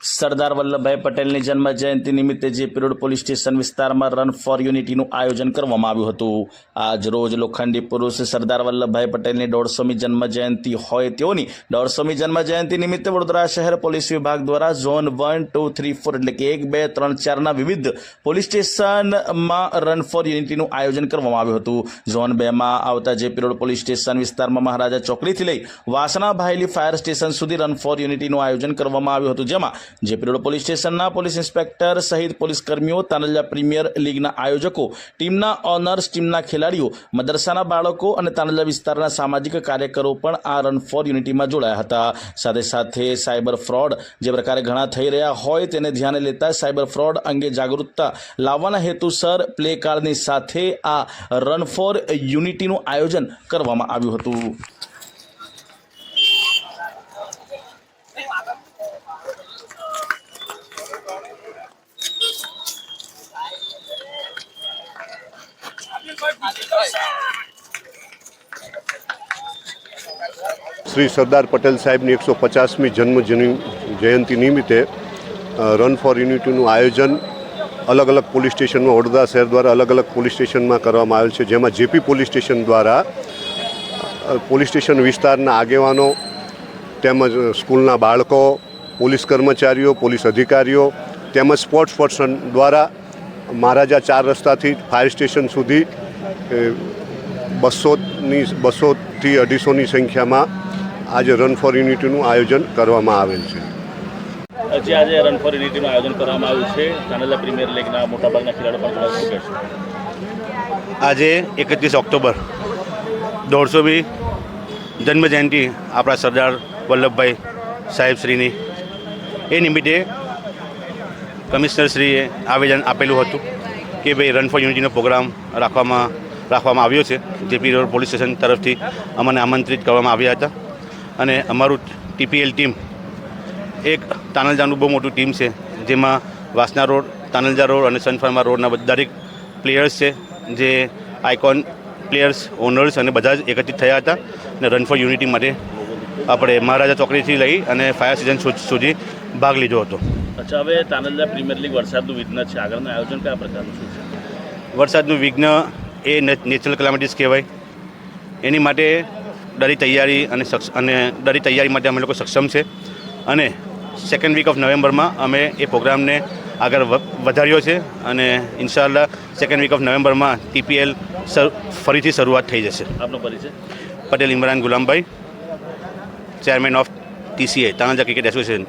સરદાર વલ્લભભાઈ પટેલની જન્મ જયંતિ નિમિત્તે જે પિરોડ પોલીસ સ્ટેશન વિસ્તારમાં રન ફોર યુનિટીનું આયોજન કરવામાં આવ્યું હતું. આજ રોજ લોખંડી પુરુષ સરદાર વલ્લભભાઈ પટેલની દોઢસોમી જન્મ જયંતિ હોય તેઓની દોઢસોમી જન્મ જયંતિ નિમિત્તે વડોદરા શહેર પોલીસ વિભાગ દ્વારા zone one, two, three, four એટલે કે એક, બે, ત્રણ, ચારના વિવિધ પોલીસ સ્ટેશનમાં રન ફોર યુનિટીનું આયોજન કરવામાં આવ્યું હતું. ઝોન બેમાં આવતા જે પિરોડ પોલીસ સ્ટેશન વિસ્તારમાં મહારાજા ચોકડીથી લઈ વાસણા ભાયલી ફાયર સ્ટેશન સુધી રન ફોર યુનિટીનું આયોજન કરવામાં આવ્યું હતું. જેમાં જેપી રોડ પોલીસ સ્ટેશનના પોલીસ ઇન્સ્પેક્ટર સહિત પોલીસ કર્મીઓ તાનલા પ્રીમિયર લીગના આયોજકો, ટીમના ઓનર્સ, ટીમના ખેલાડીઓ, મદરસાના બાળકો અને તાનલા વિસ્તારના સામાજિક કાર્યકરો પણ આ રન ફોર યુનિટીમાં જોડાયા હતા. સાથે સાથે સાયબર ફ્રોડ જે પ્રકારે ઘણા થઈ રહ્યા હોય તેને ધ્યાને લેતા સાયબર ફ્રોડ અંગે જાગૃતતા લાવવાના હેતુસર પ્લે કાર્ડની સાથે આ રન ફોર યુનિટીનું આયોજન કરવામાં આવ્યું હતું. શ્રી સરદાર પટેલ સાહેબની એકસો પચાસમી જન્મ જની- જયંતિ નિમિત્તે રન ફોર યુનિટીનું આયોજન અલગ અલગ પોલીસ સ્ટેશનમાં, વડોદરા શહેર દ્વારા અલગ અલગ પોલીસ સ્ટેશનમાં કરવામાં આવેલ છે, જેમાં જેપી પોલીસ સ્ટેશન દ્વારા પોલીસ સ્ટેશન વિસ્તારના આગેવાનો તેમજ સ્કૂલના બાળકો, પોલીસ કર્મચારીઓ, પોલીસ અધિકારીઓ તેમજ સ્પોર્ટ્સ પર્સન દ્વારા મહારાજા ચાર રસ્તાથી ફાયર સ્ટેશન સુધી બસોની, બસોથી અઢીસોની સંખ્યામાં આજે રન ફોર યુનિટીનું આયોજન કરવામાં આવેલ છે. જે આજે રન ફોર યુનિટીનું આયોજન કરવામાં આવ્યું છે. કાનેલા પ્રીમિયર લીગના મોટાભાગના ખેલાડીઓ પણ આજે એકત્રીસ ઓક્ટોબર દોઢસોમી જન્મજયંતિ આપણા સરદાર વલ્લભભાઈ સાહેબશ્રીની એ નિમિત્તે કમિશનરશ્રીએ આવેદન આપેલું હતું કે ભાઈ રન ફોર યુનિટીનો પ્રોગ્રામ રાખવામાં રાખવામાં આવ્યો છે. જેપી રોડ પોલીસ સ્ટેશન તરફથી અમને આમંત્રિત કરવામાં આવ્યા હતા. અને અમારું ટીપીએલ ટીમ એક તાનલજાનું બહુ મોટું ટીમ છે જેમાં વાસના રોડ તાનલજા રોડ અને સનફાર્મા રોડના દરેક પ્લેયર્સ છે જે આઇકોન પ્લેયર્સ ઓનર્સ અને બધા જ એકત્રિત થયા હતા અને રન ફોર યુનિટી માટે આપણે મહારાજા ચોકડીથી લઈ અને ફાયર સિઝન સુધી ભાગ લીધો હતો. અચ્છા હવે તાનલજા પ્રીમિયર લીગ વરસાદનું વિઘ્ન છે. આગળનું આયોજન કયા પ્રકારનું છે? વરસાદનું વિઘ્ન એ નેચરલ ક્લાઇમેટિસ કહેવાય. એની માટે દરેક તૈયારી અને અને દરેક તૈયારી માટે અમે લોકો સક્ષમ છે. અને સેકન્ડ વીક ઓફ નવેમ્બરમાં અમે એ પ્રોગ્રામને આગળ વધાર્યો છે અને ઇન્શાલ્લાહ સેકન્ડ વીક ઓફ નવેમ્બરમાં ટીપીએલ ફરીથી શરૂઆત થઈ જશે. આપનો પરિચય? Patel Imran Gulambhai chairman of TCA તાનાજા cricket association